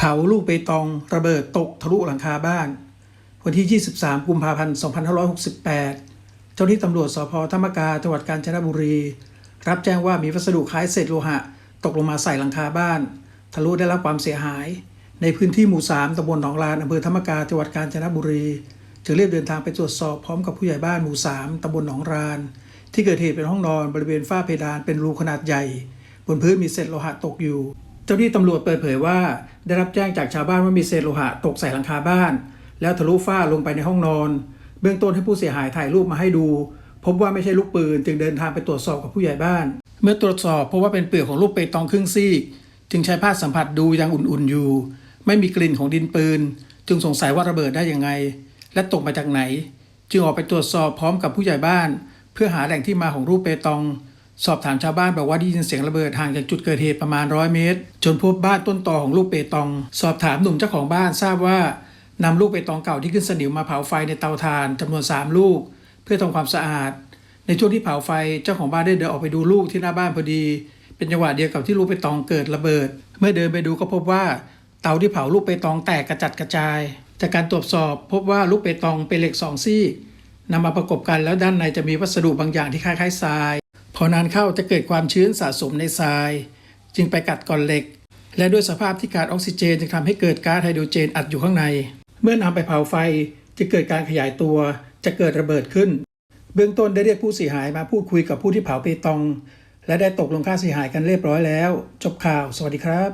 เผาลูกเปตองระเบิดตกทะลุหลังคาบ้าน วันที่ 23 กุมภาพันธ์ 2568 เจ้าหน้าที่ตำรวจสพธรรมกาจังหวัดกาญจนบุรี รับแจ้งว่ามีวัสดุคล้ายเศษโลหะ ตกลงมาใส่หลังคาบ้าน ทะลุได้รับความเสียหาย ในพื้นที่หมู่ 3ตำบลหนองลานอำเภอธรรมกาจังหวัดกาญจนบุรีจึงรียบเดินทางไปตรวจสอบพร้อมกับผู้ใหญ่บ้านหมู่ 3ตำบลหนองราน ที่เกิดเหตุเป็นห้องนอนบริเวณฝ้าเพดานเป็นรูขนาดใหญ่ บนพื้นมีเศษโลหะตกอยู่ เจ้าหน้าที่ตำรวจเปิดเผยว่า ได้รับแจ้งจากชาวบ้านว่ามีเศษโลหะตกใส่หลังคาบ้าน แล้วทะลุฝ้าลงไปในห้องนอน เบื้องต้นให้ผู้เสียหายถ่ายรูปมาให้ดู พบว่าไม่ใช่ลูกปืน จึงเดินทางไปตรวจสอบกับผู้ใหญ่บ้าน เมื่อตรวจสอบพบว่าเป็นเปลือกของลูกเปตองครึ่งซีก จึงใช้ผ้าสัมผัสดูยังอุ่นๆอยู่ ไม่มีกลิ่นของดินปืน จึงสงสัยว่าระเบิดได้ยังไง และตกมาจากไหน จึงออกไปตรวจสอบพร้อมกับผู้ใหญ่บ้าน เพื่อหาแหล่งที่มาของรูปเปตอง สอบถามชาวบ้านบอกว่าได้ยินเสียงระเบิดห่างจากจุดเกิดเหตุประมาณร้อยเมตร จนพบบ้านต้นตอของลูกเปตอง สอบถามหนุ่มเจ้าของบ้านทราบว่านำลูกเปตองเก่าที่ขึ้นสนิมมาเผาไฟในเตาถ่านจำนวน 3 ลูก เพื่อทำความสะอาด ในช่วงที่เผาไฟเจ้าของบ้านได้เดินออกไปดูลูกที่หน้าบ้านพอดี เป็นจังหวะเดียวกับที่ลูกเปตองเกิดระเบิด เมื่อเดินไปดูก็พบว่า เตาที่เผาลูกเปตองแตกกระจัดกระจาย จากการตรวจสอบพบว่าลูกเปตองเป็นเหล็กสองซี่นำมาประกบกันแล้วด้านในจะมีวัสดุบางอย่างที่คล้ายๆทราย พอนานเข้าจะเกิดความชื้นสะสมในทราย จึงไปกัดก่อนเหล็ก และด้วยสภาพที่ขาดออกซิเจนจึงทำให้เกิดก๊าซไฮโดรเจนอัดอยู่ข้างใน เมื่อนำไปเผาไฟจะเกิดการขยายตัว จะเกิดระเบิดขึ้น เบื้องต้นได้เรียกผู้เสียหายมาพูดคุยกับผู้ที่เผาเปตอง และได้ตกลงค่าเสียหายกันเรียบร้อยแล้ว จบข่าว สวัสดีครับ